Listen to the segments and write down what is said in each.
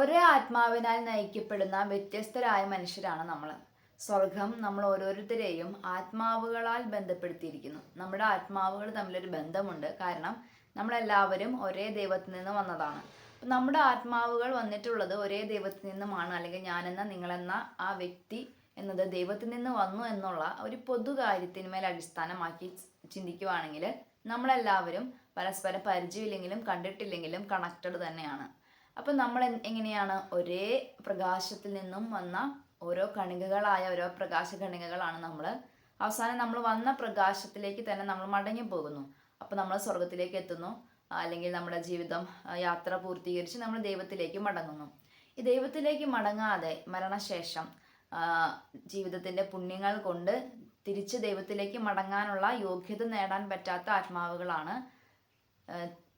ഒരേ ആത്മാവിനാൽ നയിക്കപ്പെടുന്ന വ്യത്യസ്തരായ മനുഷ്യരാണ് നമ്മൾ സ്വർഗം നമ്മൾ ഓരോരുത്തരെയും ആത്മാവുകളാൽ ബന്ധപ്പെടുത്തിയിരിക്കുന്നു. നമ്മുടെ ആത്മാവുകൾ തമ്മിലൊരു ബന്ധമുണ്ട്. കാരണം നമ്മളെല്ലാവരും ഒരേ ദൈവത്തിൽ നിന്ന് വന്നതാണ്. നമ്മുടെ ആത്മാവുകൾ വന്നിട്ടുള്ളത് ഒരേ ദൈവത്തിൽ നിന്നുമാണ്. അല്ലെങ്കിൽ ഞാനെന്ന നിങ്ങളെന്ന ആ വ്യക്തി എന്നത് ദൈവത്തിൽ നിന്ന് വന്നു എന്നുള്ള ഒരു പൊതു കാര്യത്തിന്മേൽ അടിസ്ഥാനമാക്കി ചിന്തിക്കുവാണെങ്കിൽ നമ്മളെല്ലാവരും പരസ്പരം പരിചയമില്ലെങ്കിലും കണ്ടിട്ടില്ലെങ്കിലും കണക്റ്റഡ് തന്നെയാണ്. അപ്പം നമ്മൾ എങ്ങനെയാണ് ഒരേ പ്രകാശത്തിൽ നിന്നും വന്ന ഓരോ കണികകളായ ഓരോ പ്രകാശ കണികകളാണ് നമ്മൾ. അവസാനം നമ്മൾ വന്ന പ്രകാശത്തിലേക്ക് തന്നെ നമ്മൾ മടങ്ങി പോകുന്നു. അപ്പോൾ നമ്മൾ സ്വർഗത്തിലേക്ക് എത്തുന്നു. അല്ലെങ്കിൽ നമ്മുടെ ജീവിതം യാത്ര പൂർത്തീകരിച്ച് നമ്മൾ ദൈവത്തിലേക്ക് മടങ്ങുന്നു. ഈ ദൈവത്തിലേക്ക് മടങ്ങാതെ മരണശേഷം ജീവിതത്തിന്റെ പുണ്യങ്ങൾ കൊണ്ട് തിരിച്ച് ദൈവത്തിലേക്ക് മടങ്ങാനുള്ള യോഗ്യത നേടാൻ പറ്റാത്ത ആത്മാവുകളാണ്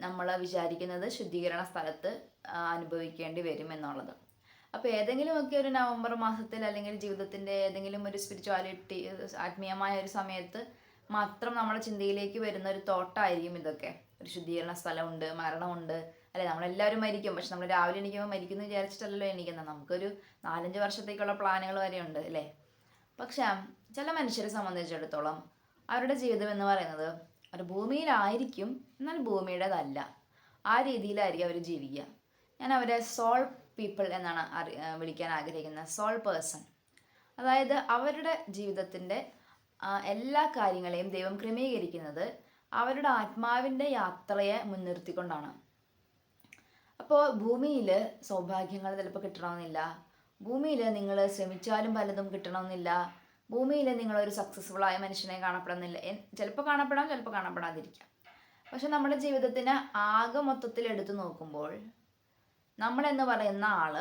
നമ്മൾ വിചാരിക്കുന്നത് ശുദ്ധീകരണ സ്ഥലത്ത് അനുഭവിക്കേണ്ടി വരും എന്നുള്ളത് അപ്പോൾ ഏതെങ്കിലുമൊക്കെ ഒരു നവംബർ മാസത്തിൽ അല്ലെങ്കിൽ ജീവിതത്തിന്റെ ഏതെങ്കിലും ഒരു സ്പിരിച്വാലിറ്റി ആത്മീയമായ ഒരു സമയത്ത് മാത്രം നമ്മുടെ ചിന്തയിലേക്ക് വരുന്ന ഒരു തോട്ടായിരിക്കും ഇതൊക്കെ. ഒരു ശുദ്ധീകരണ സ്ഥലമുണ്ട് മരണമുണ്ട്. അല്ലെ നമ്മളെല്ലാവരും മരിക്കും. പക്ഷെ നമ്മൾ രാവിലെ എണീക്കുമ്പോൾ മരിക്കുന്നു വിചാരിച്ചിട്ടല്ലല്ലോ എണീക്കുന്നത്. നമുക്കൊരു നാലഞ്ച് വർഷത്തേക്കുള്ള പ്ലാനുകൾ വരെ ഉണ്ട് അല്ലേ? പക്ഷെ ചില മനുഷ്യരെ സംബന്ധിച്ചിടത്തോളം അവരുടെ ജീവിതം എന്ന് പറയുന്നത് അവർ ഭൂമിയിലായിരിക്കും എന്നാൽ ഭൂമിയുടേതല്ല. ആ രീതിയിലായിരിക്കും അവർ ജീവിക്കുക. ഞാൻ അവരെ സോൾ പീപ്പിൾ എന്നാണ് അറി വിളിക്കാൻ ആഗ്രഹിക്കുന്നത്. സോൾ പേഴ്സൺ അതായത് അവരുടെ ജീവിതത്തിന്റെ എല്ലാ കാര്യങ്ങളെയും ദൈവം ക്രമീകരിക്കുന്നത് അവരുടെ ആത്മാവിന്റെ യാത്രയെ മുൻനിർത്തിക്കൊണ്ടാണ്. അപ്പോൾ ഭൂമിയിൽ സൗഭാഗ്യങ്ങൾ ചിലപ്പോൾ കിട്ടണമെന്നില്ല. ഭൂമിയിൽ നിങ്ങൾ ശ്രമിച്ചാലും പലതും കിട്ടണമെന്നില്ല. ഭൂമിയിൽ നിങ്ങളൊരു സക്സസ്ഫുൾ ആയ മനുഷ്യനെ കാണപ്പെടണമെന്നില്ല ചിലപ്പോൾ കാണപ്പെടാം ചിലപ്പോൾ കാണപ്പെടാതിരിക്കാം. പക്ഷെ നമ്മുടെ ജീവിതത്തിന് ആകെ മൊത്തത്തിൽ എടുത്തു നോക്കുമ്പോൾ നമ്മളെന്ന് പറയുന്ന ആൾ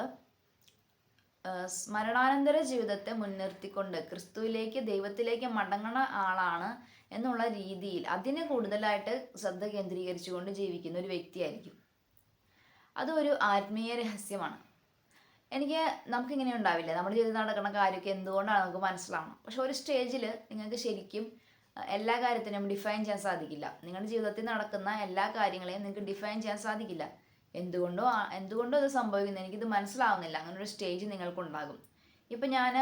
സ്മരണാനന്തര ജീവിതത്തെ മുൻനിർത്തിക്കൊണ്ട് ക്രിസ്തുവിലേക്ക് ദൈവത്തിലേക്ക് മടങ്ങണ ആളാണ് എന്നുള്ള രീതിയിൽ അതിന് കൂടുതലായിട്ട് ശ്രദ്ധ കേന്ദ്രീകരിച്ചുകൊണ്ട് ജീവിക്കുന്ന ഒരു വ്യക്തിയായിരിക്കും. അതൊരു ആത്മീയ രഹസ്യമാണ്. എനിക്ക് നമുക്കിങ്ങനെ ഉണ്ടാവില്ല? നമ്മുടെ ജീവിതം നടക്കുന്ന കാര്യമൊക്കെ എന്തുകൊണ്ടാണ് നമുക്ക് മനസ്സിലാവണം? പക്ഷെ ഒരു സ്റ്റേജിൽ നിങ്ങൾക്ക് ശരിക്കും എല്ലാ കാര്യത്തിനും ഡിഫൈൻ ചെയ്യാൻ സാധിക്കില്ല. നിങ്ങളുടെ ജീവിതത്തിൽ നടക്കുന്ന എല്ലാ കാര്യങ്ങളെയും നിങ്ങൾക്ക് ഡിഫൈൻ ചെയ്യാൻ സാധിക്കില്ല. എന്തുകൊണ്ടോ എന്തുകൊണ്ടോ ഇത് സംഭവിക്കുന്നത്. എനിക്കിത് മനസ്സിലാവുന്നില്ല. അങ്ങനെ ഒരു സ്റ്റേജ് നിങ്ങൾക്കുണ്ടാകും. ഇപ്പം ഞാൻ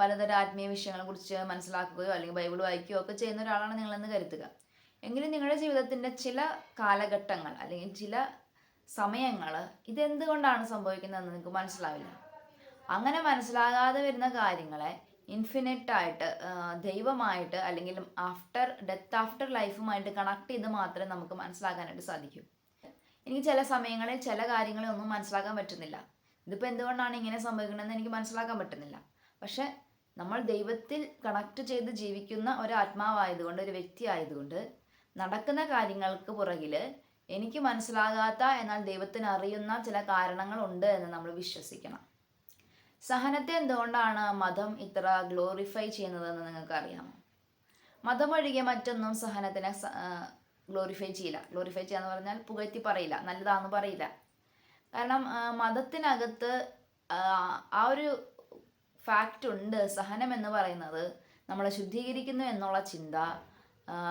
പലതരം ആത്മീയ വിഷയങ്ങളെ കുറിച്ച് മനസ്സിലാക്കുകയോ അല്ലെങ്കിൽ ബൈബിൾ വായിക്കുകയോ ഒക്കെ ചെയ്യുന്ന ഒരാളാണ് നിങ്ങളെന്ന് കരുതുക. എങ്കിലും നിങ്ങളുടെ ജീവിതത്തിന്റെ ചില കാലഘട്ടങ്ങൾ അല്ലെങ്കിൽ ചില സമയങ്ങൾ ഇതെന്തുകൊണ്ടാണ് സംഭവിക്കുന്നതെന്ന് നിങ്ങൾക്ക് മനസ്സിലാവില്ല. അങ്ങനെ മനസ്സിലാകാതെ വരുന്ന കാര്യങ്ങളെ ഇൻഫിനിറ്റായിട്ട് ദൈവമായിട്ട് അല്ലെങ്കിൽ ആഫ്റ്റർ ഡെത്ത് ആഫ്റ്റർ ലൈഫുമായിട്ട് കണക്ട് ചെയ്ത് മാത്രമേ നമുക്ക് മനസ്സിലാക്കാനായിട്ട് സാധിക്കൂ. എനിക്ക് ചില സമയങ്ങളിൽ ചില കാര്യങ്ങളെ ഒന്നും മനസ്സിലാക്കാൻ പറ്റുന്നില്ല. ഇതിപ്പോൾ എന്തുകൊണ്ടാണ് ഇങ്ങനെ സംഭവിക്കണമെന്ന് എനിക്ക് മനസ്സിലാക്കാൻ പറ്റുന്നില്ല. പക്ഷെ നമ്മൾ ദൈവത്തിൽ കണക്ട് ചെയ്ത് ജീവിക്കുന്ന ഒരു ആത്മാവായതുകൊണ്ട് ഒരു വ്യക്തി ആയതുകൊണ്ട് നടക്കുന്ന കാര്യങ്ങൾക്ക് പുറകിൽ എനിക്ക് മനസ്സിലാകാത്ത എന്നാൽ ദൈവത്തിന് അറിയുന്ന ചില കാരണങ്ങളുണ്ട് എന്ന് നമ്മൾ വിശ്വസിക്കണം. സഹനത്തെ എന്തുകൊണ്ടാണ് മതം ഇത്ര ഗ്ലോറിഫൈ ചെയ്യുന്നതെന്ന് നിങ്ങൾക്ക് അറിയാമോ മതം ഒഴികെ മറ്റൊന്നും സഹനത്തിനെ ഗ്ലോറിഫൈ ചെയ്യില്ല. ഗ്ലോറിഫൈ ചെയ്യാന്ന് പറഞ്ഞാൽ പുകഴ്ത്തി പറയില്ല. നല്ലതാന്ന് പറയില്ല. കാരണം മതത്തിനകത്ത് ആ ഒരു ഫാക്റ്റ് ഉണ്ട്. സഹനം എന്ന് പറയുന്നത് നമ്മളെ ശുദ്ധീകരിക്കുന്നു എന്നുള്ള ചിന്ത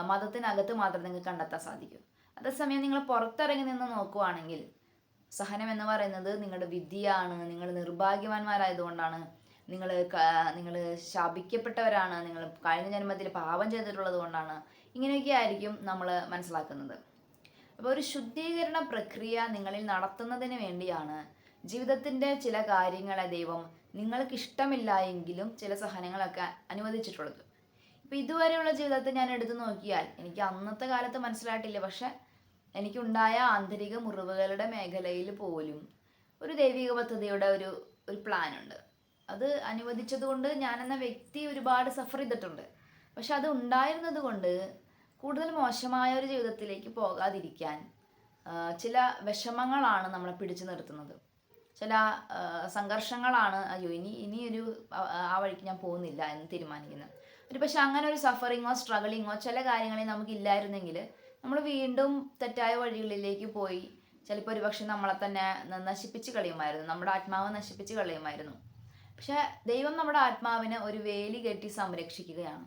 മതത്തിനകത്ത് മാത്രം നിങ്ങൾക്ക് കണ്ടെത്താൻ സാധിക്കും. അതേസമയം നിങ്ങൾ പുറത്തിറങ്ങി നിന്ന് നോക്കുവാണെങ്കിൽ സഹനം എന്ന് പറയുന്നത് നിങ്ങളുടെ വിദ്യയാണ്. നിങ്ങൾ നിർഭാഗ്യവാന്മാരായതുകൊണ്ടാണ് നിങ്ങൾ നിങ്ങൾ ശാപിക്കപ്പെട്ടവരാണ് നിങ്ങൾ കഴിഞ്ഞ ജന്മത്തിൽ പാപം ചെയ്തിട്ടുള്ളത് കൊണ്ടാണ്. ഇങ്ങനെയൊക്കെ ആയിരിക്കും നമ്മൾ മനസ്സിലാക്കുന്നത്. അപ്പോൾ ഒരു ശുദ്ധീകരണ പ്രക്രിയ നിങ്ങളിൽ നടത്തുന്നതിന് വേണ്ടിയാണ് ജീവിതത്തിന്റെ ചില കാര്യങ്ങളെ ദൈവം നിങ്ങൾക്ക് ഇഷ്ടമില്ല എങ്കിലും ചില സഹനങ്ങളൊക്കെ അനുവദിച്ചിട്ടുള്ളത്. ഇപ്പം ഇതുവരെയുള്ള ജീവിതത്തെ ഞാൻ എടുത്തു നോക്കിയാൽ എനിക്ക് അന്നത്തെ കാലത്ത് മനസ്സിലായിട്ടില്ല. പക്ഷെ എനിക്കുണ്ടായ ആന്തരിക മുറിവുകളുടെ മേഖലയിൽ പോലും ഒരു ദൈവിക പദ്ധതിയുടെ ഒരു ഒരു പ്ലാൻ ഉണ്ട്. അത് അനുവദിച്ചത് കൊണ്ട് ഞാനെന്ന വ്യക്തി ഒരുപാട് സഫർ ചെയ്തിട്ടുണ്ട്. പക്ഷെ അത് ഉണ്ടായിരുന്നത് കൊണ്ട് കൂടുതൽ മോശമായ ഒരു ജീവിതത്തിലേക്ക് പോകാതിരിക്കാൻ ചില വിഷമങ്ങളാണ് നമ്മളെ പിടിച്ചു നിർത്തുന്നത്. ചില സംഘർഷങ്ങളാണ് അയ്യോ ഇനി ഇനിയൊരു ആ- വഴിക്ക് ഞാൻ പോകുന്നില്ല എന്ന് തീരുമാനിക്കുന്നത്. ഒരു പക്ഷെ അങ്ങനെ ഒരു സഫറിങ്ങോ സ്ട്രഗിളിങ്ങോ ചില കാര്യങ്ങളെ നമുക്കില്ലായിരുന്നെങ്കിൽ നമ്മൾ വീണ്ടും തെറ്റായ വഴികളിലേക്ക് പോയി ചിലപ്പോൾ ഒരു പക്ഷെ നമ്മളെ തന്നെ നശിപ്പിച്ച് കളയുമായിരുന്നു. നമ്മുടെ ആത്മാവ് നശിപ്പിച്ച് കളയുമായിരുന്നു. പക്ഷെ ദൈവം നമ്മുടെ ആത്മാവിനെ ഒരു വേലി കെട്ടി സംരക്ഷിക്കുകയാണ്.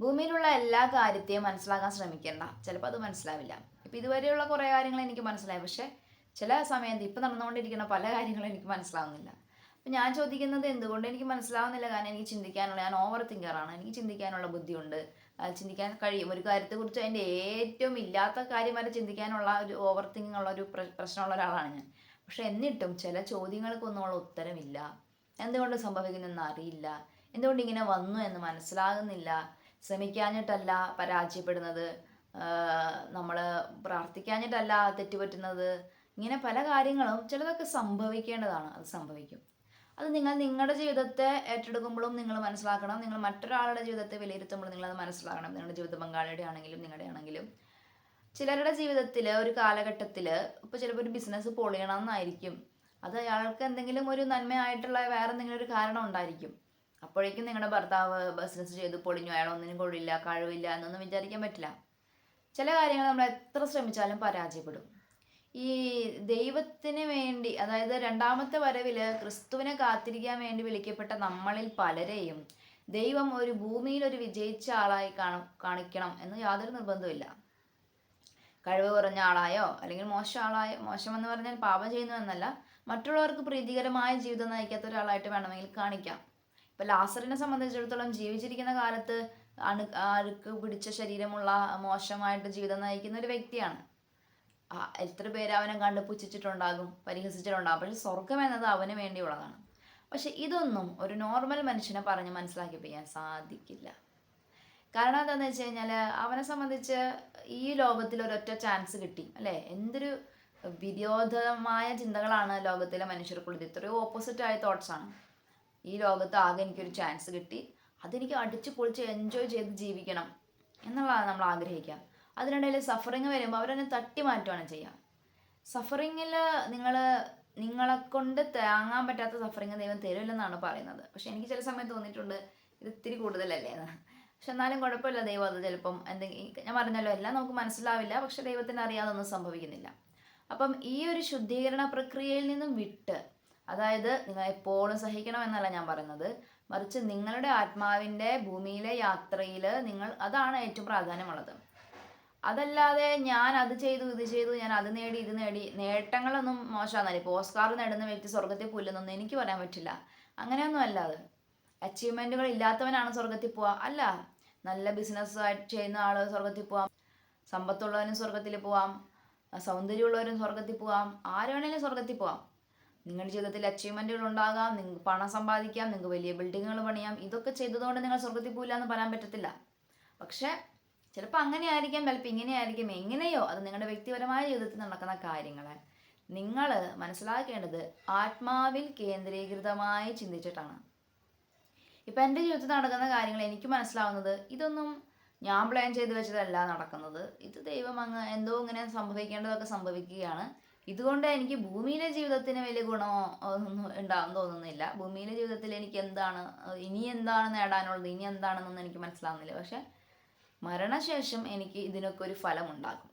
ഭൂമിയിലുള്ള എല്ലാ കാര്യത്തെയും മനസ്സിലാക്കാൻ ശ്രമിക്കേണ്ട. ചിലപ്പോൾ അത് മനസ്സിലാവില്ല. ഇപ്പം ഇതുവരെയുള്ള കുറേ കാര്യങ്ങൾ എനിക്ക് മനസ്സിലായി. പക്ഷെ ചില സമയത്ത് ഇപ്പം നടന്നുകൊണ്ടിരിക്കുന്ന പല കാര്യങ്ങളും എനിക്ക് മനസ്സിലാവുന്നില്ല. അപ്പം ഞാൻ ചോദിക്കുന്നത് എന്തുകൊണ്ട് എനിക്ക് മനസ്സിലാവുന്നില്ല? കാരണം എനിക്ക് ചിന്തിക്കാനുള്ള ഞാൻ ഓവർ തിങ്കറാണ് എനിക്ക് ചിന്തിക്കാനുള്ള ബുദ്ധിയുണ്ട്. ചിന്തിക്കാൻ കഴിയും. ഒരു കാര്യത്തെക്കുറിച്ച് അതിന്റെ ഏറ്റവും ഇല്ലാത്ത കാര്യം വരെ ചിന്തിക്കാനുള്ള ഒരു ഓവർ തിങ്കിങ് ഉള്ള ഒരു പ്രശ്നമുള്ള ഒരാളാണ് ഞാൻ. പക്ഷെ എന്നിട്ടും ചില ചോദ്യങ്ങൾക്കൊന്നുമുള്ള ഉത്തരമില്ല. എന്തുകൊണ്ട് സംഭവിക്കുന്നതെന്ന് അറിയില്ല. എന്തുകൊണ്ട് ഇങ്ങനെ വന്നു എന്ന് മനസ്സിലാകുന്നില്ല. ശ്രമിക്കാഞ്ഞിട്ടല്ല പരാജയപ്പെടുന്നത്. നമ്മൾ പ്രാർത്ഥിക്കാഞ്ഞിട്ടല്ല തെറ്റുപറ്റുന്നത്. ഇങ്ങനെ പല കാര്യങ്ങളും ചിലതൊക്കെ സംഭവിക്കേണ്ടതാണ്. അത് സംഭവിക്കും. അത് നിങ്ങൾ നിങ്ങളുടെ ജീവിതത്തെ ഏറ്റെടുക്കുമ്പോഴും നിങ്ങൾ മനസ്സിലാക്കണം. നിങ്ങൾ മറ്റൊരാളുടെ ജീവിതത്തെ വിലയിരുത്തുമ്പോഴും നിങ്ങളത് മനസ്സിലാക്കണം. നിങ്ങളുടെ ജീവിത പങ്കാളിയുടെ ആണെങ്കിലും നിങ്ങളുടെ ആണെങ്കിലും. ചിലരുടെ ജീവിതത്തിൽ ഒരു കാലഘട്ടത്തിൽ ഇപ്പോൾ ചിലപ്പോൾ ഒരു ബിസിനസ് പൊളിയണമെന്നായിരിക്കും. അത് അയാൾക്ക് എന്തെങ്കിലും ഒരു നന്മയായിട്ടുള്ള വേറെ എന്തെങ്കിലും ഒരു കാരണം ഉണ്ടായിരിക്കും. അപ്പോഴേക്കും നിങ്ങളുടെ ഭർത്താവ് ബിസിനസ് ചെയ്ത് പൊളിഞ്ഞു. അയാൾ ഒന്നിനും കൊള്ളില്ല കഴിവില്ല എന്നൊന്നും വിചാരിക്കാൻ പറ്റില്ല. ചില കാര്യങ്ങൾ നമ്മൾ എത്ര ശ്രമിച്ചാലും പരാജയപ്പെടും. ഈ ദൈവത്തിന് വേണ്ടി അതായത് രണ്ടാമത്തെ വരവിൽ ക്രിസ്തുവിനെ കാത്തിരിക്കാൻ വേണ്ടി വിളിക്കപ്പെട്ട നമ്മളിൽ പലരെയും ദൈവം ഒരു ഭൂമിയിൽ ഒരു വിജയിച്ച ആളായി കാണും കാണിക്കണം എന്ന് യാതൊരു നിർബന്ധമില്ല കഴിവ് കുറഞ്ഞ ആളായോ? അല്ലെങ്കിൽ മോശം ആളായോ മോശം എന്ന് പറഞ്ഞാൽ പാപം ചെയ്യുന്നു എന്നല്ല. മറ്റുള്ളവർക്ക് പ്രീതികരമായ ജീവിതം നയിക്കാത്ത ഒരാളായിട്ട് വേണമെങ്കിൽ കാണിക്കാം. ഇപ്പൊ ലാസറിനെ സംബന്ധിച്ചിടത്തോളം ജീവിച്ചിരിക്കുന്ന കാലത്ത് അണു അഴുക്ക് പിടിച്ച ശരീരമുള്ള മോശമായിട്ട് ജീവിതം നയിക്കുന്ന ഒരു വ്യക്തിയാണ്. എത്ര പേര് അവനെ കണ്ട് പുച്ഛിച്ചിട്ടുണ്ടാകും പരിഹസിച്ചിട്ടുണ്ടാകും. പക്ഷെ സ്വർഗം എന്നത് അവന് വേണ്ടിയുള്ളതാണ്. പക്ഷെ ഇതൊന്നും ഒരു നോർമൽ മനുഷ്യനെ പറഞ്ഞ് മനസ്സിലാക്കിപ്പിക്കാൻ സാധിക്കില്ല. കാരണം എന്താണെന്ന് വെച്ച് കഴിഞ്ഞാൽ അവനെ സംബന്ധിച്ച് ഈ ലോകത്തിൽ ഒരൊറ്റ ചാൻസ് കിട്ടി അല്ലേ? എന്തൊരു വിരോധമായ ചിന്തകളാണ് ലോകത്തിലെ മനുഷ്യർക്കുള്ളത്. ഇത്രയോ ഓപ്പോസിറ്റ് ആയ തോട്ട്സ് ആണ്. ഈ ലോകത്ത് ആകെ എനിക്കൊരു ചാൻസ് കിട്ടി. അതെനിക്ക് അടിച്ച് പൊളിച്ച് എൻജോയ് ചെയ്ത് ജീവിക്കണം എന്നുള്ളതാണ് നമ്മൾ ആഗ്രഹിക്കുക. അതിനിടയിൽ സഫറിങ് വരുമ്പോൾ അവരെന്നെ തട്ടി മാറ്റുകയാണ് ചെയ്യുക. സഫറിങ്ങിൽ നിങ്ങൾ നിങ്ങളെ കൊണ്ട് താങ്ങാൻ പറ്റാത്ത സഫറിങ് ദൈവം തരില്ലെന്നാണ് പറയുന്നത്. പക്ഷെ എനിക്ക് ചില സമയത്ത് തോന്നിയിട്ടുണ്ട് ഇത് ഇത്തിരി കൂടുതലല്ലേ പക്ഷെ എന്നാലും കുഴപ്പമില്ല ദൈവം അത് ചിലപ്പം എന്തെങ്കിലും ഞാൻ പറഞ്ഞല്ലോ എല്ലാം നമുക്ക് മനസ്സിലാവില്ല പക്ഷെ ദൈവത്തിന് അറിയാതെ ഒന്നും സംഭവിക്കുന്നില്ല. അപ്പം ഈ ഒരു ശുദ്ധീകരണ പ്രക്രിയയിൽ നിന്നും വിട്ട് അതായത് നിങ്ങൾ എപ്പോഴും സഹിക്കണമെന്നല്ല ഞാൻ പറയുന്നത് മറിച്ച് നിങ്ങളുടെ ആത്മാവിന്റെ ഭൂമിയിലെ യാത്രയിൽ നിങ്ങൾ അതാണ് ഏറ്റവും പ്രാധാന്യമുള്ളത്. അതല്ലാതെ ഞാൻ അത് ചെയ്തു ഇത് ചെയ്തു ഞാൻ അത് നേടി ഇത് നേടി നേട്ടങ്ങളൊന്നും മോശമാണെന്നല്ല. ഇപ്പോൾ ഓസ്കാർ നേടുന്ന വ്യക്തി സ്വർഗത്തിൽ പുല്ലെന്നൊന്നും എനിക്ക് പറയാൻ പറ്റില്ല. അങ്ങനെയൊന്നും അല്ല അത്. അച്ചീവ്മെന്റുകൾ ഇല്ലാത്തവനാണ് സ്വർഗത്തിൽ പോവുക. അല്ല നല്ല ബിസിനസ് ചെയ്യുന്ന ആൾ സ്വർഗത്തിൽ പോവാം. സമ്പത്തുള്ളവനും സ്വർഗത്തിൽ പോവാം. സൗന്ദര്യമുള്ളവരും സ്വർഗത്തിൽ പോവാം. ആര് സ്വർഗത്തിൽ പോവാം. നിങ്ങളുടെ ജീവിതത്തിൽ അച്ചീവ്മെന്റുകൾ ഉണ്ടാകാം. നിങ്ങൾക്ക് പണം സമ്പാദിക്കാം. നിങ്ങൾക്ക് വലിയ ബിൽഡിങ്ങുകൾ പണിയാം. ഇതൊക്കെ ചെയ്തതുകൊണ്ട് നിങ്ങൾ സ്വർഗത്തിൽ പോയില്ല എന്ന് പറയാൻ പറ്റത്തില്ല. പക്ഷേ ചിലപ്പോൾ അങ്ങനെ ആയിരിക്കാം ചിലപ്പോൾ ഇങ്ങനെ ആയിരിക്കും എങ്ങനെയോ അത് നിങ്ങളുടെ വ്യക്തിപരമായ ജീവിതത്തിൽ നടക്കുന്ന കാര്യങ്ങളെ നിങ്ങൾ മനസ്സിലാക്കേണ്ടത് ആത്മാവിൽ കേന്ദ്രീകൃതമായി ചിന്തിച്ചിട്ടാണ്. ഇപ്പം എന്റെ ജീവിതത്തിൽ നടക്കുന്ന കാര്യങ്ങൾ എനിക്ക് മനസ്സിലാവുന്നത് ഇതൊന്നും ഞാൻ പ്ലാൻ ചെയ്ത് വെച്ചതല്ല നടക്കുന്നത്. ഇത് ദൈവം അങ്ങ് എന്തോ ഇങ്ങനെ സംഭവിക്കേണ്ടതൊക്കെ സംഭവിക്കുകയാണ്. ഇതുകൊണ്ട് എനിക്ക് ഭൂമിയിലെ ജീവിതത്തിന് വലിയ ഗുണമോ ഒന്നും ഉണ്ടാകും തോന്നുന്നില്ല. ഭൂമിയിലെ ജീവിതത്തിൽ എനിക്ക് എന്താണ് ഇനി എന്താണ് നേടാനുള്ളത് ഇനി എന്താണെന്നൊന്നും എനിക്ക് മനസ്സിലാവുന്നില്ല. പക്ഷെ മരണശേഷം എനിക്ക് ഇതിനൊക്കെ ഒരു ഫലം ഉണ്ടാകും.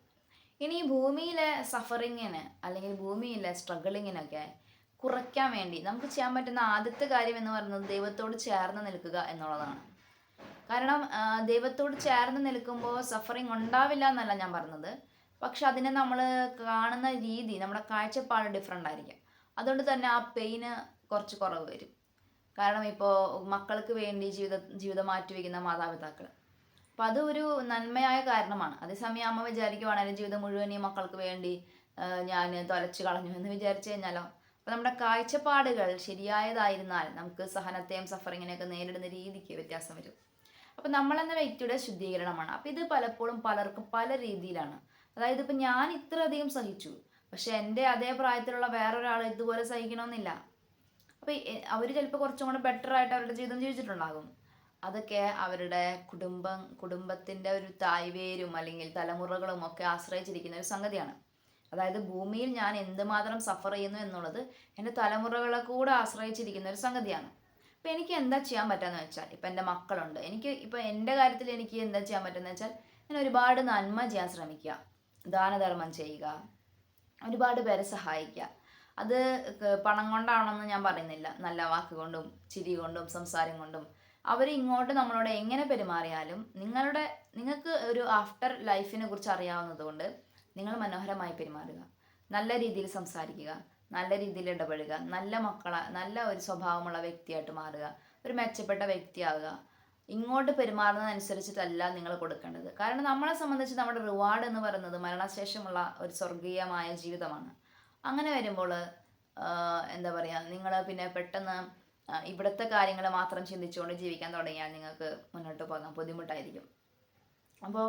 ഇനി ഭൂമിയിലെ സഫറിങ്ങിന് അല്ലെങ്കിൽ ഭൂമിയിലെ സ്ട്രഗിളിങ്ങിനൊക്കെ കുറയ്ക്കാൻ വേണ്ടി. നമുക്ക് ചെയ്യാൻ പറ്റുന്ന ആദ്യത്തെ കാര്യം എന്ന് പറയുന്നത് ദൈവത്തോട് ചേർന്ന് നിൽക്കുക എന്നുള്ളതാണ്. കാരണം ദൈവത്തോട് ചേർന്ന് നിൽക്കുമ്പോൾ സഫറിങ് ഉണ്ടാവില്ല എന്നല്ല ഞാൻ പറഞ്ഞത്. പക്ഷെ അതിനെ നമ്മൾ കാണുന്ന രീതി നമ്മുടെ കാഴ്ചപ്പാട് ഡിഫറെന്റ് ആയിരിക്കും. അതുകൊണ്ട് തന്നെ ആ പെയിന് കുറച്ച് കുറവ് വരും. കാരണം ഇപ്പോൾ മക്കൾക്ക് വേണ്ടി ജീവിത ജീവിതം മാറ്റിവെക്കുന്ന മാതാപിതാക്കൾ അപ്പം അത് ഒരു നന്മയായ കാരണമാണ്. അതേസമയം അമ്മ വിചാരിക്കുവാണെങ്കിൽ ജീവിതം മുഴുവൻ ഈ മക്കൾക്ക് വേണ്ടി ഞാൻ തൊലച്ച് കളഞ്ഞു എന്ന് വിചാരിച്ചു കഴിഞ്ഞാലോ? അപ്പം നമ്മുടെ കാഴ്ചപ്പാടുകൾ ശരിയായതായിരുന്നാൽ നമുക്ക് സഹനത്തെയും സഫറിങ്ങിനെയൊക്കെ നേരിടുന്ന രീതിക്ക് വ്യത്യാസം വരും. അപ്പം നമ്മളെന്ന വ്യക്തിയുടെ ശുദ്ധീകരണമാണ്. അപ്പം ഇത് പലപ്പോഴും പലർക്കും പല രീതിയിലാണ്. അതായത് ഇപ്പം ഞാൻ ഇത്രയധികം സഹിച്ചു. പക്ഷെ എന്റെ അതേ പ്രായത്തിലുള്ള വേറൊരാൾ ഇതുപോലെ സഹിക്കണമെന്നില്ല. അപ്പോൾ അവർ ചിലപ്പോൾ കുറച്ചും കൂടെ ബെറ്റർ ആയിട്ട് അവരുടെ ജീവിതം ജീവിച്ചിട്ടുണ്ടാകും. അതൊക്കെ അവരുടെ കുടുംബം കുടുംബത്തിന്റെ ഒരു തായ്വേരും അല്ലെങ്കിൽ തലമുറകളും ഒക്കെ ആശ്രയിച്ചിരിക്കുന്ന ഒരു സംഗതിയാണ്. അതായത് ഭൂമിയിൽ ഞാൻ എന്തുമാത്രം സഫർ ചെയ്യുന്നു എന്നുള്ളത് എന്റെ തലമുറകളെ കൂടെ ആശ്രയിച്ചിരിക്കുന്ന ഒരു സംഗതിയാണ്. അപ്പം എനിക്ക് എന്താ ചെയ്യാൻ പറ്റുകയെന്ന് വെച്ചാൽ ഇപ്പം എന്റെ മക്കളുണ്ട്. എനിക്ക് ഇപ്പം എന്റെ കാര്യത്തിൽ എനിക്ക് എന്താ ചെയ്യാൻ പറ്റുമെന്ന് വെച്ചാൽ ഞാൻ ഒരുപാട് നന്മ ചെയ്യാൻ ശ്രമിക്കുക. ദാനധർമ്മം ചെയ്യുക. ഒരുപാട് പേരെ സഹായിക്കുക. അത് പണം കൊണ്ടാണെന്ന് ഞാൻ പറയുന്നില്ല. നല്ല വാക്കുകൊണ്ടും ചിരി കൊണ്ടും സംസാരം കൊണ്ടും. അവർ ഇങ്ങോട്ട് നമ്മളോട് എങ്ങനെ പെരുമാറിയാലും നിങ്ങളുടെ നിങ്ങൾക്ക് ഒരു ആഫ്റ്റർ ലൈഫിനെ കുറിച്ച് അറിയാവുന്നത് കൊണ്ട് നിങ്ങൾ മനോഹരമായി പെരുമാറുക. നല്ല രീതിയിൽ സംസാരിക്കുക. നല്ല രീതിയിൽ ഇടപെടുക നല്ല മക്കളെ നല്ല ഒരു സ്വഭാവമുള്ള വ്യക്തിയായിട്ട് മാറുക. ഒരു മെച്ചപ്പെട്ട വ്യക്തിയാകുക ഇങ്ങോട്ട് പെരുമാറുന്നതനുസരിച്ചിട്ടല്ല നിങ്ങൾ കൊടുക്കേണ്ടത്. കാരണം നമ്മളെ സംബന്ധിച്ച് നമ്മുടെ റിവാർഡ് എന്ന് പറയുന്നത് മരണശേഷമുള്ള ഒരു സ്വർഗീയമായ ജീവിതമാണ്. അങ്ങനെ വരുമ്പോൾ എന്താ പറയുക നിങ്ങൾ പിന്നെ പെട്ടെന്ന് ഇവിടുത്തെ കാര്യങ്ങൾ മാത്രം ചിന്തിച്ചുകൊണ്ട് ജീവിക്കാൻ തുടങ്ങിയാൽ നിങ്ങൾക്ക് മുന്നോട്ട് പോകാൻ ബുദ്ധിമുട്ടായിരിക്കും. അപ്പോൾ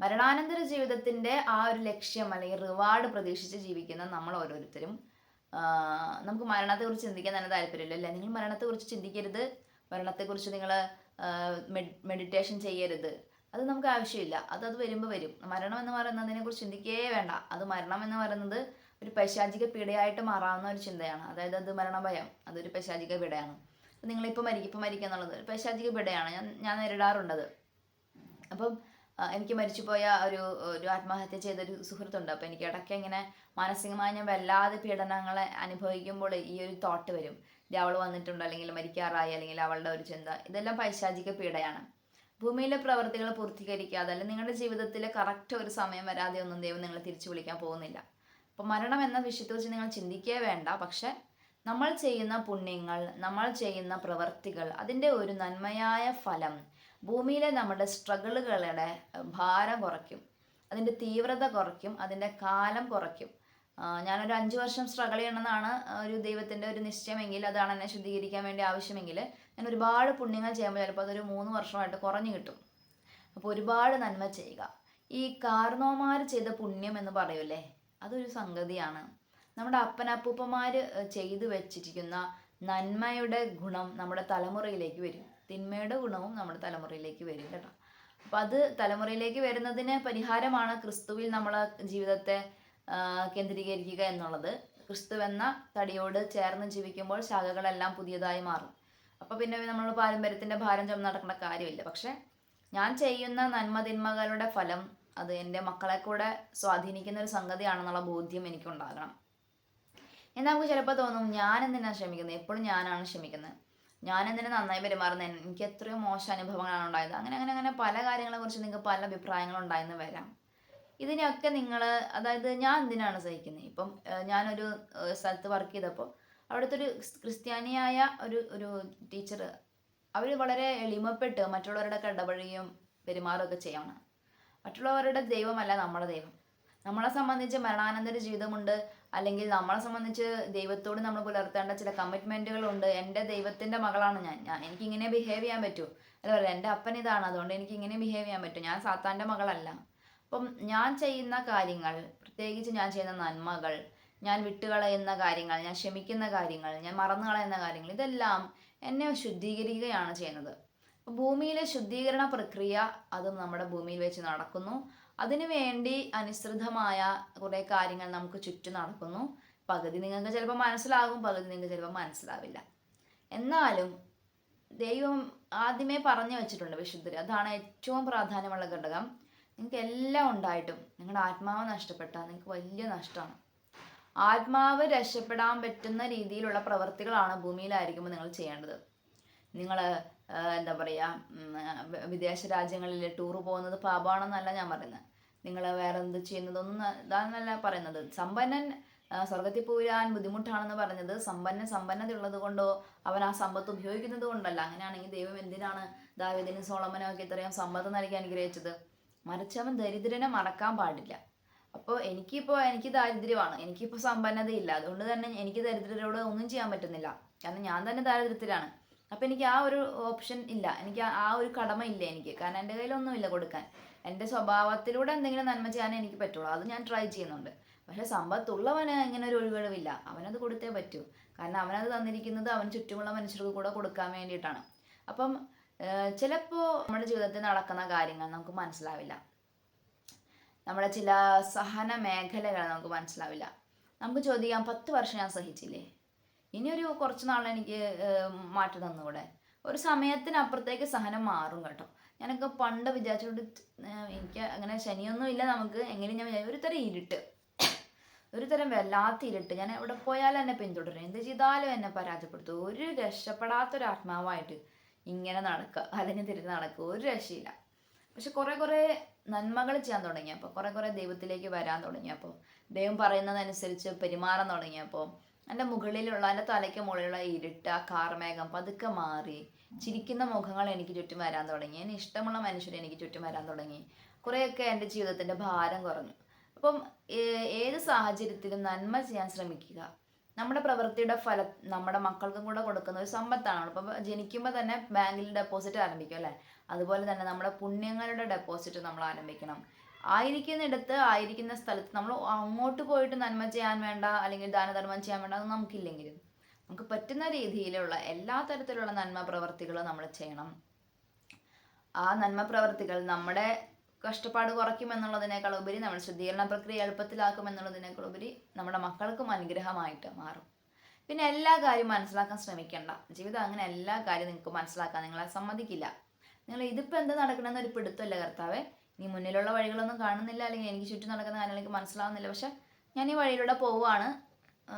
മരണാനന്തര ജീവിതത്തിന്റെ ആ ഒരു ലക്ഷ്യം അല്ലെങ്കിൽ റിവാർഡ് പ്രതീക്ഷിച്ച് ജീവിക്കുന്ന നമ്മൾ ഓരോരുത്തരും നമുക്ക് മരണത്തെക്കുറിച്ച് ചിന്തിക്കാൻ തന്നെ താല്പര്യമില്ല അല്ലേ? നിങ്ങൾ മരണത്തെക്കുറിച്ച് ചിന്തിക്കരുത്. മരണത്തെക്കുറിച്ച് നിങ്ങൾ മെഡിറ്റേഷൻ ചെയ്യരുത്. അത് നമുക്ക് ആവശ്യമില്ല. അത് അത് വരുമ്പോൾ വരും. മരണം എന്ന് പറയുന്നതിനെ കുറിച്ച് ചിന്തിക്കേ വേണ്ട. അത് മരണം എന്ന് പറയുന്നത് ഒരു പൈശാചിക പീഡയായിട്ട് മാറാവുന്ന ഒരു ചിന്തയാണ്. അതായത് അത് മരണഭയം. അതൊരു പൈശാചിക പീഡയാണ്. നിങ്ങളിപ്പോൾ മരിക്കും. ഇപ്പോൾ മരിക്കുക എന്നുള്ളത് പൈശാചിക പീഡയാണ്. ഞാൻ ഞാൻ നേരിടാറുണ്ടത്. അപ്പം എനിക്ക് മരിച്ചുപോയ ഒരു ഒരു ആത്മഹത്യ ചെയ്ത ഒരു സുഹൃത്തുണ്ട്. അപ്പോൾ എനിക്ക് ഇടയ്ക്ക് ഇങ്ങനെ മാനസികമായി ഞാൻ വല്ലാതെ പീഡനങ്ങളെ അനുഭവിക്കുമ്പോൾ ഈ ഒരു തോട്ട് വരും. അവൾ വന്നിട്ടുണ്ട് അല്ലെങ്കിൽ മരിക്കാറായി അല്ലെങ്കിൽ അവളുടെ ഒരു ചിന്ത. ഇതെല്ലാം പൈശാചിക പീഡയാണ്. ഭൂമിയിലെ പ്രവർത്തികൾ പൂർത്തീകരിക്കാതെ അല്ലെങ്കിൽ നിങ്ങളുടെ ജീവിതത്തിലെ കറക്റ്റ് ഒരു സമയം വരാതെ ഒന്നും ദൈവം നിങ്ങളെ തിരിച്ചു വിളിക്കാൻ പോകുന്നില്ല. അപ്പം മരണം എന്ന വിഷയത്തെ വെച്ച് നിങ്ങൾ ചിന്തിക്കേ വേണ്ട. പക്ഷെ നമ്മൾ ചെയ്യുന്ന പുണ്യങ്ങൾ നമ്മൾ ചെയ്യുന്ന പ്രവർത്തികൾ അതിന്റെ ഒരു നന്മയായ ഫലം ഭൂമിയിലെ നമ്മുടെ സ്ട്രഗിളുകളുടെ ഭാരം കുറയ്ക്കും. അതിന്റെ തീവ്രത കുറയ്ക്കും. അതിന്റെ കാലം കുറയ്ക്കും. ഞാനൊരു അഞ്ച് വർഷം സ്ട്രഗിൾ ചെയ്യണമെന്നാണ് ഒരു ദൈവത്തിന്റെ ഒരു നിശ്ചയമെങ്കിൽ അതാണ് എന്നെ ശുദ്ധീകരിക്കാൻ വേണ്ടി ആവശ്യമെങ്കിൽ. ഞാൻ ഒരുപാട് പുണ്യങ്ങൾ ചെയ്യുമ്പോൾ ചിലപ്പോൾ അതൊരു മൂന്ന് വർഷമായിട്ട് കുറഞ്ഞു കിട്ടും. അപ്പോൾ ഒരുപാട് നന്മ ചെയ്യുക. ഈ കാർണോമാർ ചെയ്ത പുണ്യം എന്ന് പറയൂലേ അതൊരു സംഗതിയാണ്. നമ്മുടെ അപ്പനപ്പൂപ്പന്മാർ ചെയ്തു വെച്ചിരിക്കുന്ന നന്മയുടെ ഗുണം നമ്മുടെ തലമുറയിലേക്ക് വരും. തിന്മയുടെ ഗുണവും നമ്മുടെ തലമുറയിലേക്ക് വരും കേട്ടോ. അപ്പോൾ അത് തലമുറയിലേക്ക് വരുന്നതിന് പരിഹാരമാണ് ക്രിസ്തുവിൽ നമ്മളെ ജീവിതത്തെ കേന്ദ്രീകരിക്കുക എന്നുള്ളത്. ക്രിസ്തു എന്ന തടിയോട് ചേർന്ന് ജീവിക്കുമ്പോൾ ശാഖകളെല്ലാം പുതിയതായി മാറും. അപ്പോൾ പിന്നെ നമ്മൾ പാരമ്പര്യത്തിന്റെ ഭാരം ചുമ നടക്കേണ്ട കാര്യമില്ല. പക്ഷേ ഞാൻ ചെയ്യുന്ന നന്മ തിന്മകളുടെ ഫലം അത് എന്റെ മക്കളെ കൂടെ സ്വാധീനിക്കുന്ന ഒരു സംഗതിയാണെന്നുള്ള ബോധ്യം എനിക്കുണ്ടാകണം. എന്നാൽ നമുക്ക് ചിലപ്പോൾ തോന്നും ഞാൻ എന്തിനാണ് ക്ഷമിക്കുന്നത്? എപ്പോഴും ഞാനാണ് ക്ഷമിക്കുന്നത്. ഞാൻ എന്തിനാ നന്നായി പെരുമാറുന്നത് എനിക്ക് എത്രയോ മോശം അനുഭവങ്ങളാണ് ഉണ്ടായത്. അങ്ങനെ അങ്ങനെ അങ്ങനെ പല കാര്യങ്ങളെ കുറിച്ച് നിങ്ങൾക്ക് പല അഭിപ്രായങ്ങൾ ഉണ്ടായെന്ന് വരാം. ഇതിനെയൊക്കെ നിങ്ങൾ അതായത് ഞാൻ എന്തിനാണ് സഹിക്കുന്നത് ഇപ്പം ഞാനൊരു സ്ഥലത്ത് വർക്ക് ചെയ്തപ്പോൾ അവിടുത്തെ ഒരു ക്രിസ്ത്യാനിയായ ഒരു ഒരു ടീച്ചർ അവർ വളരെ എളിമപ്പെട്ട് മറ്റുള്ളവരുടെ കടപഴിയും പെരുമാറുകയൊക്കെ ചെയ്യണം മറ്റുള്ളവരുടെ ദൈവമല്ല നമ്മുടെ ദൈവം. നമ്മളെ സംബന്ധിച്ച് മരണാനന്തര ജീവിതമുണ്ട്. അല്ലെങ്കിൽ നമ്മളെ സംബന്ധിച്ച് ദൈവത്തോട് നമ്മൾ പുലർത്തേണ്ട ചില കമ്മിറ്റ്മെന്റുകൾ ഉണ്ട് എന്റെ ദൈവത്തിന്റെ മകളാണ് ഞാൻ. ഞാൻ എനിക്ക് ഇങ്ങനെ ബിഹേവ് ചെയ്യാൻ പറ്റൂ. അല്ല എന്റെ അപ്പൻ ഇതാണ്. അതുകൊണ്ട് എനിക്ക് ഇങ്ങനെ ബിഹേവ് ചെയ്യാൻ പറ്റും. ഞാൻ സാത്താന്റെ മകളല്ല. അപ്പം ഞാൻ ചെയ്യുന്ന കാര്യങ്ങൾ പ്രത്യേകിച്ച് ഞാൻ ചെയ്യുന്ന നന്മകൾ ഞാൻ വിട്ടുകളയുന്ന കാര്യങ്ങൾ ഞാൻ ക്ഷമിക്കുന്ന കാര്യങ്ങൾ ഞാൻ മറന്നു കളയുന്ന കാര്യങ്ങൾ ഇതെല്ലാം എന്നെ ശുദ്ധീകരിക്കുകയാണ് ചെയ്യുന്നത്. ഭൂമിയിലെ ശുദ്ധീകരണ പ്രക്രിയ അതും നമ്മുടെ ഭൂമിയിൽ വെച്ച് നടക്കുന്നു. അതിനു വേണ്ടി അനുസൃതമായ കുറേ കാര്യങ്ങൾ നമുക്ക് ചുറ്റും നടക്കുന്നു. പകുതി നിങ്ങൾക്ക് ചിലപ്പോൾ മനസ്സിലാകും പകുതി നിങ്ങൾക്ക് ചിലപ്പോൾ മനസ്സിലാവില്ല. എന്നാലും ദൈവം ആദ്യമേ പറഞ്ഞു വെച്ചിട്ടുണ്ട് വിശുദ്ധർ അതാണ് ഏറ്റവും പ്രാധാന്യമുള്ള ഘടകം. നിങ്ങൾക്ക് എല്ലാം ഉണ്ടായിട്ടും നിങ്ങളുടെ ആത്മാവ് നഷ്ടപ്പെട്ടാൽ നിങ്ങൾക്ക് വലിയ നഷ്ടമാണ്. ആത്മാവ് രക്ഷപ്പെടാൻ പറ്റുന്ന രീതിയിലുള്ള പ്രവർത്തികളാണ് ഭൂമിയിലായിരിക്കുമ്പോൾ നിങ്ങൾ ചെയ്യേണ്ടത്. നിങ്ങൾ എന്താ പറയുക വിദേശ രാജ്യങ്ങളിൽ ടൂർ പോകുന്നത് പാപമാണെന്നല്ല ഞാൻ പറയുന്നത് നിങ്ങൾ വേറെ എന്ത് ചെയ്യുന്നതൊന്നും ഇതാണെന്നല്ല പറയുന്നത്. സമ്പന്നൻ സ്വർഗത്തിൽ പോരാൻ ബുദ്ധിമുട്ടാണെന്ന് പറഞ്ഞത് സമ്പന്നൻ സമ്പന്നത ഉള്ളത് കൊണ്ടോ അവൻ ആ സമ്പത്ത് ഉപയോഗിക്കുന്നത് കൊണ്ടല്ല. അങ്ങനെയാണെങ്കിൽ ദൈവം എന്തിനാണ് ദാവിദിനും സോളമനും ഒക്കെ ഇത്രയും സമ്പത്ത് നൽകി അനുഗ്രഹിച്ചത്? മറിച്ചവൻ ദരിദ്രനെ മറക്കാൻ പാടില്ല. അപ്പോൾ എനിക്കിപ്പോൾ എനിക്ക് ദാരിദ്ര്യമാണ്. എനിക്കിപ്പോൾ സമ്പന്നതയില്ല. അതുകൊണ്ട് തന്നെ എനിക്ക് ദരിദ്രരോട് ഒന്നും ചെയ്യാൻ പറ്റുന്നില്ല. കാരണം ഞാൻ തന്നെ ദാരിദ്ര്യത്തിലാണ്. അപ്പോൾ എനിക്ക് ആ ഒരു ഓപ്ഷൻ ഇല്ല. എനിക്ക് ആ- ആ ഒരു കടമ ഇല്ല എനിക്ക്. കാരണം എന്റെ കയ്യിലൊന്നുമില്ല കൊടുക്കാൻ. എന്റെ സ്വഭാവത്തിലൂടെ എന്തെങ്കിലും നന്മ ചെയ്യാനേ എനിക്ക് പറ്റുള്ളൂ. അത് ഞാൻ ട്രൈ ചെയ്യുന്നുണ്ട്. പക്ഷെ സമ്പത്തുള്ളവന് ഇങ്ങനെ ഒരു ഒഴിവഴിവില്ല അവനത് കൊടുത്തേ പറ്റൂ. കാരണം അവനത് തന്നിരിക്കുന്നത് അവൻ ചുറ്റുമുള്ള മനുഷ്യർക്ക് കൂടെ കൊടുക്കാൻ വേണ്ടിയിട്ടാണ്. അപ്പം ചിലപ്പോൾ നമ്മുടെ ജീവിതത്തിൽ നടക്കുന്ന കാര്യങ്ങൾ നമുക്ക് മനസ്സിലാവില്ല. നമ്മുടെ ചില സഹന മേഖലകൾ നമുക്ക് മനസ്സിലാവില്ല. നമുക്ക് ചോദിക്കാം പത്ത് വർഷം ഞാൻ സഹിച്ചില്ലേ? ഇനിയൊരു കുറച്ച് നാൾ എനിക്ക് മാറ്റി തന്നുകൂടെ ഒരു സമയത്തിനപ്പുറത്തേക്ക് സഹനം മാറും കേട്ടോ. ഞാനൊക്കെ പണ്ട് വിചാരിച്ചോണ്ട് എനിക്ക് അങ്ങനെ ശനിയൊന്നും ഇല്ല നമുക്ക് എങ്കിലും ഞാൻ ഒരു തരം ഇരുട്ട്. ഒരു തരം വല്ലാത്ത ഇരുട്ട്. ഞാൻ എവിടെ പോയാലും എന്നെ പിന്തുടരും. എന്ത് ചെയ്താലും എന്നെ പരാജയപ്പെടുത്തും. ഒരു രക്ഷപ്പെടാത്തൊരു ആത്മാവായിട്ട് ഇങ്ങനെ നടക്കുക. അല്ലെങ്കിൽ തിരിഞ്ഞ് നടക്കുക. ഒരു രക്ഷയില്ല. പക്ഷെ കുറേ കുറേ നന്മകൾ ചെയ്യാൻ തുടങ്ങിയപ്പോൾ കുറേ കുറേ ദൈവത്തിലേക്ക് വരാൻ തുടങ്ങിയപ്പോൾ ദൈവം പറയുന്നതനുസരിച്ച് പെരുമാറാൻ തുടങ്ങിയപ്പോൾ എന്റെ മുകളിലുള്ള എന്റെ തലയ്ക്ക് മുകളിലുള്ള ഇരുട്ട് ആ കാർമേഘം പതുക്കെ മാറി. ചിരിക്കുന്ന മുഖങ്ങൾ എനിക്ക് ചുറ്റും വരാൻ തുടങ്ങി. എന്നെ ഇഷ്ടമുള്ള മനുഷ്യർ എനിക്ക് ചുറ്റും വരാൻ തുടങ്ങി. കുറേയൊക്കെ എന്റെ ജീവിതത്തിന്റെ ഭാരം കുറഞ്ഞു. അപ്പം ഏത് സാഹചര്യത്തിലും നന്മ ചെയ്യാൻ ശ്രമിക്കുക. നമ്മുടെ പ്രവൃത്തിയുടെ ഫലം നമ്മുടെ മക്കൾക്കും കൂടെ കൊടുക്കുന്ന ഒരു സമ്പത്താണ്. അപ്പോൾ ജനിക്കുമ്പോൾ തന്നെ ബാങ്കിൽ ഡെപ്പോസിറ്റ് ആരംഭിക്കും അല്ലേ? അതുപോലെ തന്നെ നമ്മുടെ പുണ്യങ്ങളുടെ ഡെപ്പോസിറ്റ് നമ്മൾ ആരംഭിക്കണം. ആയിരിക്കുന്നിടത്ത് ആയിരിക്കുന്ന സ്ഥലത്ത് നമ്മൾ അങ്ങോട്ട് പോയിട്ട് നന്മ ചെയ്യാൻ വേണ്ട അല്ലെങ്കിൽ ദാനധർമ്മം ചെയ്യാൻ വേണ്ട അത് നമുക്കില്ലെങ്കിലും നമുക്ക് പറ്റുന്ന രീതിയിലുള്ള എല്ലാ തരത്തിലുള്ള നന്മ പ്രവർത്തികൾ നമ്മൾ ചെയ്യണം. ആ നന്മ പ്രവർത്തികൾ നമ്മുടെ കഷ്ടപ്പാട് കുറയ്ക്കും എന്നുള്ളതിനേക്കാൾ ഉപരി നമ്മൾ ശുദ്ധീകരണ പ്രക്രിയ എളുപ്പത്തിലാക്കും എന്നുള്ളതിനേക്കാൾ ഉപരി നമ്മുടെ മക്കൾക്കും അനുഗ്രഹമായിട്ട് മാറും. പിന്നെ എല്ലാ കാര്യവും മനസ്സിലാക്കാൻ ശ്രമിക്കേണ്ട. ജീവിതം അങ്ങനെ എല്ലാ കാര്യവും നിങ്ങൾക്ക് മനസ്സിലാക്കാൻ നിങ്ങളെ സമ്മതിക്കില്ല. നിങ്ങൾ ഇതിപ്പോൾ എന്താ നടക്കണമെന്നൊരു പിടുത്തമല്ല കർത്താവേ. നീ മുന്നിലുള്ള വഴികളൊന്നും കാണുന്നില്ല അല്ലെങ്കിൽ എനിക്ക് ചുറ്റും നടക്കുന്ന കാര്യങ്ങൾ എനിക്ക് മനസ്സിലാവുന്നില്ല. പക്ഷെ ഞാൻ ഈ വഴിയിലൂടെ പോവുകയാണ്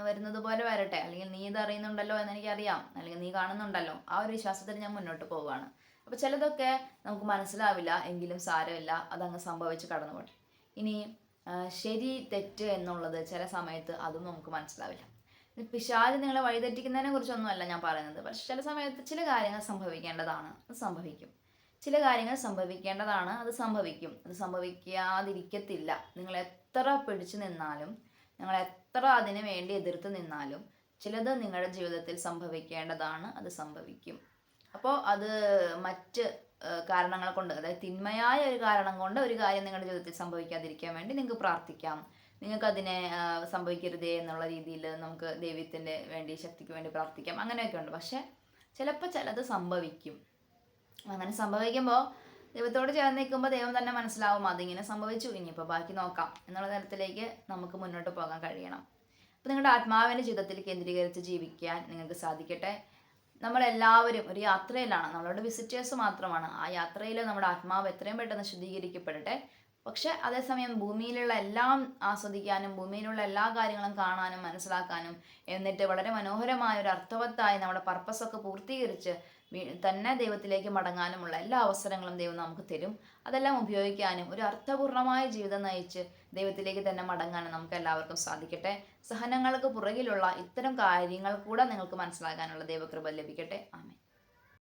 വരുന്നത് പോലെ വരട്ടെ. അല്ലെങ്കിൽ നീ ഇത് അറിയുന്നുണ്ടല്ലോ എന്ന് എനിക്കറിയാം. അല്ലെങ്കിൽ നീ കാണുന്നുണ്ടല്ലോ. ആ ഒരു വിശ്വാസത്തിൽ ഞാൻ മുന്നോട്ട് പോവുകയാണ് അപ്പോൾ ചിലതൊക്കെ നമുക്ക് മനസ്സിലാവില്ല എങ്കിലും സാരമില്ല. അതങ്ങ് സംഭവിച്ച് കടന്നു ഇനി ശരി തെറ്റ് എന്നുള്ളത് ചില സമയത്ത് അതും നമുക്ക് മനസ്സിലാവില്ല. പിശാജ് നിങ്ങളെ വഴിതെറ്റിക്കുന്നതിനെ കുറിച്ചൊന്നുമല്ല ഞാൻ പറയുന്നത്. പക്ഷെ ചില സമയത്ത് ചില കാര്യങ്ങൾ സംഭവിക്കേണ്ടതാണ്. സംഭവിക്കും. ചില കാര്യങ്ങൾ സംഭവിക്കേണ്ടതാണ്. അത് സംഭവിക്കും. അത് സംഭവിക്കാതിരിക്കത്തില്ല. നിങ്ങൾ എത്ര പിടിച്ചു നിന്നാലും നിങ്ങൾ എത്ര അതിനു വേണ്ടി എതിർത്ത് നിന്നാലും ചിലത് നിങ്ങളുടെ ജീവിതത്തിൽ സംഭവിക്കേണ്ടതാണ്. അത് സംഭവിക്കും. അപ്പോൾ അത് മറ്റ് കാരണങ്ങൾ കൊണ്ട് അതായത് തിന്മയായ ഒരു കാരണം കൊണ്ട് ഒരു കാര്യം നിങ്ങളുടെ ജീവിതത്തിൽ സംഭവിക്കാതിരിക്കാൻ വേണ്ടി നിങ്ങൾക്ക് പ്രാർത്ഥിക്കാം. നിങ്ങൾക്ക് അതിനെ സംഭവിക്കരുതേ എന്നുള്ള രീതിയിൽ നമുക്ക് ദൈവത്തിന്റെ വേണ്ടി ശക്തിക്ക് വേണ്ടി പ്രാർത്ഥിക്കാം. അങ്ങനെയൊക്കെ ഉണ്ട്. പക്ഷേ ചിലപ്പോൾ ചിലത് സംഭവിക്കും. അങ്ങനെ സംഭവിക്കുമ്പോൾ ദൈവത്തോട് ചേർന്ന് നിൽക്കുമ്പോൾ ദൈവം തന്നെ മനസ്സിലാവും അതിങ്ങനെ സംഭവിച്ചു. ഇനിയിപ്പോൾ ബാക്കി നോക്കാം. എന്നുള്ള തരത്തിലേക്ക് നമുക്ക് മുന്നോട്ട് പോകാൻ കഴിയണം. അപ്പോൾ നിങ്ങളുടെ ആത്മാവിന്റെ ജീവിതത്തിൽ കേന്ദ്രീകരിച്ച് ജീവിക്കാൻ നിങ്ങൾക്ക് സാധിക്കട്ടെ. നമ്മളെല്ലാവരും ഒരു യാത്രയിലാണ്. നമ്മളോട് വിസിറ്റേഴ്സ് മാത്രമാണ്. ആ യാത്രയിൽ നമ്മുടെ ആത്മാവ് എത്രയും പെട്ടെന്ന് ശുദ്ധീകരിക്കപ്പെടട്ടെ. പക്ഷെ അതേസമയം ഭൂമിയിലുള്ള എല്ലാം ആസ്വദിക്കാനും ഭൂമിയിലുള്ള എല്ലാ കാര്യങ്ങളും കാണാനും മനസ്സിലാക്കാനും എന്നിട്ട് വളരെ മനോഹരമായ ഒരു അർത്ഥവത്തായി നമ്മുടെ പർപ്പസൊക്കെ പൂർത്തീകരിച്ച് തന്നെ ദൈവത്തിലേക്ക് മടങ്ങാനുമുള്ള എല്ലാ അവസരങ്ങളും ദൈവം നമുക്ക് തരും. അതെല്ലാം ഉപയോഗിക്കാനും ഒരു അർത്ഥപൂർണമായ ജീവിതം നയിച്ച് ദൈവത്തിലേക്ക് തന്നെ മടങ്ങാനും നമുക്ക് എല്ലാവർക്കും സാധിക്കട്ടെ. സഹനങ്ങൾക്ക് പുറകിലുള്ള ഇത്തരം കാര്യങ്ങൾ കൂടെ നിങ്ങൾക്ക് മനസ്സിലാകാനുള്ള ദൈവകൃപ ലഭിക്കട്ടെ. ആമേൻ.